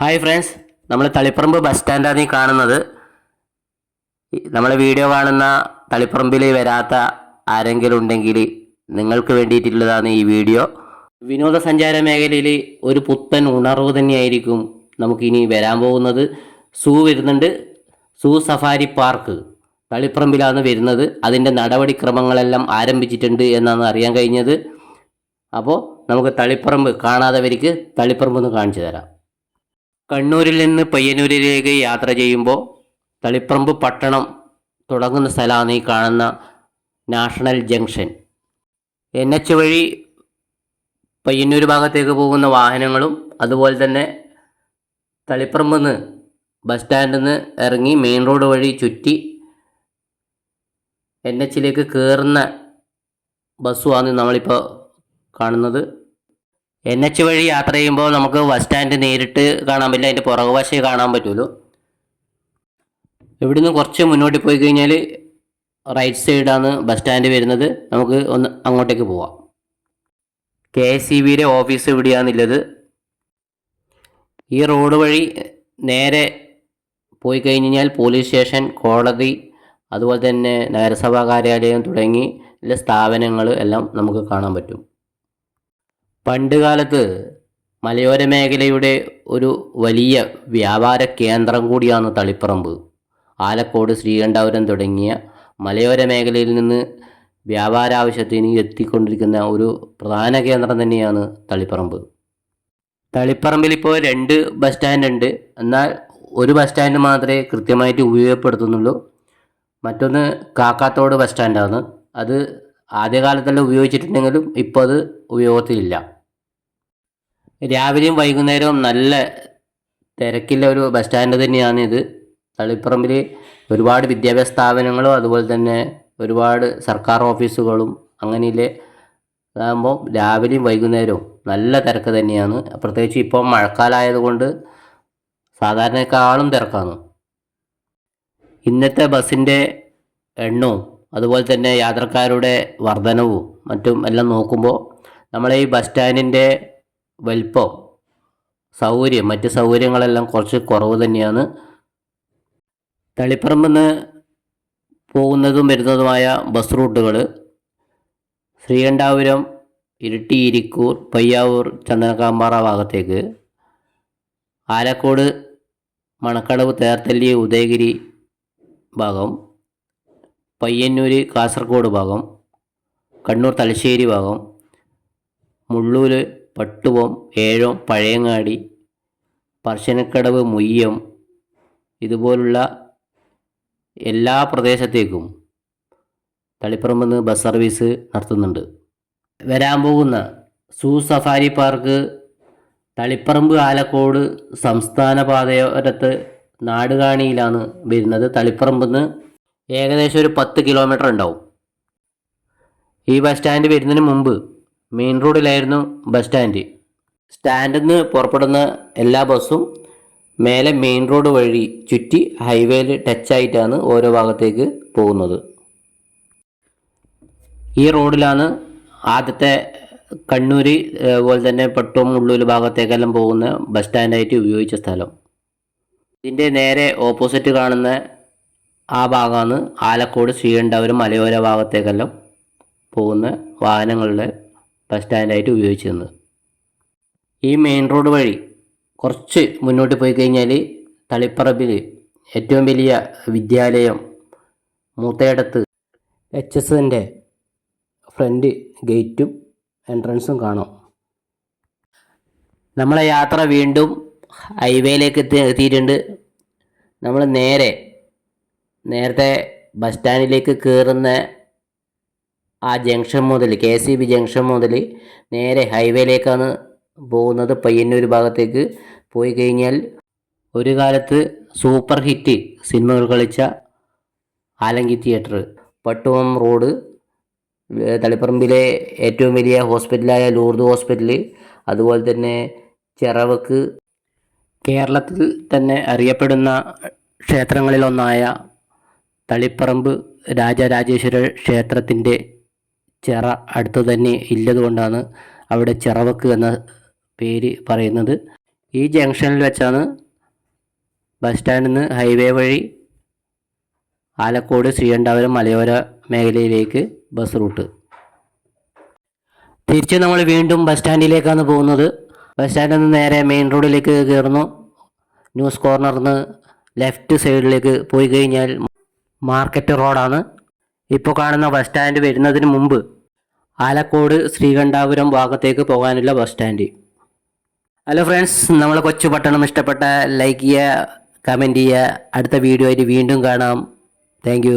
Hi friends നമ്മൾ Taliparamba bus സ്റ്റാൻഡാണ് ഈ കാണുന്നത്. നമ്മളെ വീഡിയോ കാണുന്ന തളിപ്പറമ്പിൽ വരാത്ത ആരെങ്കിലും ഉണ്ടെങ്കിൽ നിങ്ങൾക്ക് വേണ്ടിയിട്ടുള്ളതാണ് ഈ വീഡിയോ വിനോദസഞ്ചാര മേഖലയിൽ ഒരു പുത്തൻ ഉണർവ് തന്നെയായിരിക്കും നമുക്കിനി വരാൻ പോകുന്നത്. സൂ വരുന്നുണ്ട്. സൂ സഫാരി പാർക്ക്. തളിപ്പറമ്പിലാണ് വരുന്നത്. അതിന്റെ നടപടിക്രമങ്ങളെല്ലാം ആരംഭിച്ചിട്ടുണ്ട് എന്നാണ് അറിയാൻ കഴിഞ്ഞത്. അപ്പോൾ നമുക്ക് തളിപ്പറമ്പ് കാണാത്തവർക്ക് തളിപ്പറമ്പ് ഒന്ന് കാണിച്ചു തരാം. കണ്ണൂരിൽ നിന്ന് പയ്യന്നൂരിലേക്ക് യാത്ര ചെയ്യുമ്പോൾ തളിപ്പറമ്പ് പട്ടണം തുടങ്ങുന്ന സ്ഥലമാണ് ഈ കാണുന്ന നാഷണൽ ജംഗ്ഷൻ. എൻ എച്ച് വഴി പയ്യന്നൂർ ഭാഗത്തേക്ക് പോകുന്ന വാഹനങ്ങളും അതുപോലെ തന്നെ തളിപ്പറമ്പ് നിന്ന് ബസ് സ്റ്റാൻഡിൽ നിന്ന് ഇറങ്ങി മെയിൻ റോഡ് വഴി ചുറ്റി എൻ എച്ചിലേക്ക് കയറുന്ന ബസ്സുമാണ് നമ്മളിപ്പോൾ കാണുന്നത്. എൻ എച്ച് വഴി യാത്ര ചെയ്യുമ്പോൾ നമുക്ക് ബസ് സ്റ്റാൻഡ് നേരിട്ട് കാണാൻ പറ്റില്ല. അതിന്റെ പുറകു പുറകുവശേ കാണാൻ പറ്റുള്ളൂ. ഇവിടുന്ന് കുറച്ച് മുന്നോട്ട് പോയി കഴിഞ്ഞാൽ റൈറ്റ് സൈഡാണ് ബസ് സ്റ്റാൻഡ് വരുന്നത്. നമുക്ക് ഒന്ന് അങ്ങോട്ടേക്ക് പോവാം. കെ എസ് സി ബിയുടെ ഓഫീസ് ഇവിടെയാണുള്ളത് ഈ റോഡ് വഴി നേരെ പോയി കഴിഞ്ഞാൽ പോലീസ് സ്റ്റേഷൻ കോടതി അതുപോലെ തന്നെ നഗരസഭാ കാര്യാലയം തുടങ്ങി സ്ഥാപനങ്ങൾ എല്ലാം നമുക്ക് കാണാൻ പറ്റും. പണ്ട് കാലത്ത് മലയോര മേഖലയുടെ ഒരു വലിയ വ്യാപാര കേന്ദ്രം കൂടിയാണ് തളിപ്പറമ്പ്. ആലക്കോട് ശ്രീകണ്ഠാപുരം തുടങ്ങിയ മലയോര മേഖലയിൽ നിന്ന് വ്യാപാര ആവശ്യത്തിന് എത്തിക്കൊണ്ടിരിക്കുന്ന ഒരു പ്രധാന കേന്ദ്രം തന്നെയാണ് തളിപ്പറമ്പ്. തളിപ്പറമ്പിൽ ഇപ്പോൾ രണ്ട് ബസ് സ്റ്റാൻഡ് ഉണ്ട്. എന്നാൽ ഒരു ബസ് സ്റ്റാൻഡ് മാത്രമേ കൃത്യമായിട്ട് ഉപയോഗപ്പെടുത്തുന്നുള്ളൂ. മറ്റൊന്ന് കാക്കാത്തോട് ബസ് സ്റ്റാൻഡാണ്. അത് ആദ്യകാലത്തെല്ലാം ഉപയോഗിച്ചിട്ടുണ്ടെങ്കിലും ഇപ്പോൾ അത് ഉപയോഗത്തിലില്ല. രാവിലെയും വൈകുന്നേരവും നല്ല തിരക്കില്ല ഒരു ബസ് സ്റ്റാൻഡ് തന്നെയാണ് ഇത്. തളിപ്പറമ്പിൽ ഒരുപാട് വിദ്യാഭ്യാസ സ്ഥാപനങ്ങളും അതുപോലെ തന്നെ ഒരുപാട് സർക്കാർ ഓഫീസുകളും അങ്ങനെയില്ലേ അതാകുമ്പോൾ രാവിലെയും വൈകുന്നേരവും നല്ല തിരക്ക് തന്നെയാണ്. പ്രത്യേകിച്ച് ഇപ്പോൾ മഴക്കാലമായതുകൊണ്ട് സാധാരണക്കാളും തിരക്കാണ്. ഇന്നത്തെ ബസ്സിന്റെ എണ്ണവും അതുപോലെ തന്നെ യാത്രക്കാരുടെ വർധനവും മറ്റും എല്ലാം നോക്കുമ്പോൾ നമ്മളെ ഈ ബസ് സ്റ്റാൻഡിന്റെ വലിപ്പം സൗകര്യം മറ്റ് സൗകര്യങ്ങളെല്ലാം കുറച്ച് കുറവ് തന്നെയാണ്. തളിപ്പറമ്പിൽ നിന്ന് പോകുന്നതും വരുന്നതുമായ ബസ് റൂട്ടുകൾ ശ്രീകണ്ഠാപുരം ഇരിട്ടി ഇരിക്കൂർ പയ്യാവൂർ ചന്ദനക്കാമ്പാറ ഭാഗത്തേക്ക്. ആലക്കോട് മണക്കടവ് തേർത്തല്ലി ഉദയഗിരി ഭാഗം. പയ്യന്നൂര് കാസർഗോഡ് ഭാഗം. കണ്ണൂർ തലശ്ശേരി ഭാഗം. മുള്ളൂർ പട്ടുവം ഏഴോം പഴയങ്ങാടി പറശ്ശിനിക്കടവ് മുയ്യം ഇതുപോലുള്ള എല്ലാ പ്രദേശത്തേക്കും തളിപ്പറമ്പിൽ നിന്ന് ബസ് സർവീസ് നടത്തുന്നുണ്ട്. വരാൻ പോകുന്ന zoo safari park Taliparamba Alakode സംസ്ഥാന പാതയോരത്ത് നാടുകാണിയിലാണ് വരുന്നത്. തളിപ്പറമ്പിൽ നിന്ന് ഏകദേശം ഒരു പത്ത് കിലോമീറ്റർ ഉണ്ടാവും. ഈ ബസ് സ്റ്റാൻഡ് വരുന്നതിന് മുമ്പ് മെയിൻ റോഡിലായിരുന്നു ബസ് സ്റ്റാൻഡ്. സ്റ്റാൻഡിൽ നിന്ന് പുറപ്പെടുന്ന എല്ലാ ബസ്സും മേലെ മെയിൻ റോഡ് വഴി ചുറ്റി ഹൈവേയിൽ ടച്ചായിട്ടാണ് ഓരോ ഭാഗത്തേക്ക് പോകുന്നത്. ഈ റോഡിലാണ് ആദ്യത്തെ കണ്ണൂർ അതുപോലെ തന്നെ പട്ടവും ഉള്ളൂർ ഭാഗത്തേക്കെല്ലാം പോകുന്ന ബസ് സ്റ്റാൻഡായിട്ട് ഉപയോഗിച്ച സ്ഥലം. ഇതിന്റെ നേരെ ഓപ്പോസിറ്റ് കാണുന്ന ആ ഭാഗമാണ് ആലക്കോട് ശ്രീകണ്ഠാപുരം മലയോര ഭാഗത്തേക്കെല്ലാം പോകുന്ന വാഹനങ്ങളുടെ ബസ് സ്റ്റാൻഡായിട്ട് ഉപയോഗിച്ചിരുന്നത് ഈ മെയിൻ റോഡ് വഴി കുറച്ച് മുന്നോട്ട് പോയി കഴിഞ്ഞാൽ തളിപ്പറമ്പിൽ ഏറ്റവും വലിയ വിദ്യാലയം മൂത്തയിടത്ത് എച്ച് എസ് എന്റെ ഫ്രണ്ട് ഗേറ്റും എൻട്രൻസും കാണാം. നമ്മളെ യാത്ര വീണ്ടും ഹൈവേയിലേക്ക് എത്തി എത്തിയിട്ടുണ്ട്. നമ്മൾ നേരെ നേരത്തെ ബസ് സ്റ്റാൻഡിലേക്ക് കയറുന്ന ആ ജംഗ്ഷൻ മുതൽ K S E B junction മുതൽ നേരെ ഹൈവേയിലേക്കാണ് പോകുന്നത്. പയ്യന്നൂർ ഭാഗത്തേക്ക് പോയി കഴിഞ്ഞാൽ ഒരു കാലത്ത് സൂപ്പർ ഹിറ്റ് സിനിമകൾ കളിച്ച ആലങ്കി തിയേറ്റർ പട്ടുവം റോഡ് തളിപ്പറമ്പിലെ ഏറ്റവും വലിയ ഹോസ്പിറ്റലായ ലൂർദ് ഹോസ്പിറ്റൽ അതുപോലെ തന്നെ ചിറവക്ക്. കേരളത്തിൽ തന്നെ അറിയപ്പെടുന്ന ക്ഷേത്രങ്ങളിലൊന്നായ തളിപ്പറമ്പ് രാജരാജേശ്വര ക്ഷേത്രത്തിന്റെ ചിറ അടുത്ത് തന്നെ ഇല്ലതുകൊണ്ടാണ് അവിടെ ചിറവക്ക് എന്ന പേര് പറയുന്നത്. ഈ ജംഗ്ഷനിൽ വെച്ചാണ് ബസ് സ്റ്റാൻഡിൽ നിന്ന് ഹൈവേ വഴി ആലക്കോട് ശ്രീകണ്ഠാപുരം മലയോര മേഖലയിലേക്ക് ബസ് റൂട്ട്. തിരിച്ച് നമ്മൾ വീണ്ടും ബസ് സ്റ്റാൻഡിലേക്കാണ് പോകുന്നത്. ബസ് സ്റ്റാൻഡിൽ നിന്ന് നേരെ മെയിൻ റോഡിലേക്ക് കയറുന്നു. ന്യൂസ് കോർണറിൽ നിന്ന് ലെഫ്റ്റ് സൈഡിലേക്ക് പോയി കഴിഞ്ഞാൽ മാർക്കറ്റ് റോഡാണ്. ഇപ്പോൾ കാണുന്ന ബസ് സ്റ്റാൻഡ് വരുന്നതിന് മുമ്പ് ആലക്കോട് ശ്രീകണ്ഠാപുരം ഭാഗത്തേക്ക് പോകാനുള്ള ബസ് സ്റ്റാൻഡ്. ഹലോ ഫ്രണ്ട്സ് നമ്മൾ കൊച്ചു പട്ടണം ഇഷ്ടപ്പെട്ട ലൈക്ക് ചെയ്യുക കമന്റ് ചെയ്യുക. അടുത്ത വീഡിയോ ആയിട്ട് വീണ്ടും കാണാം. താങ്ക്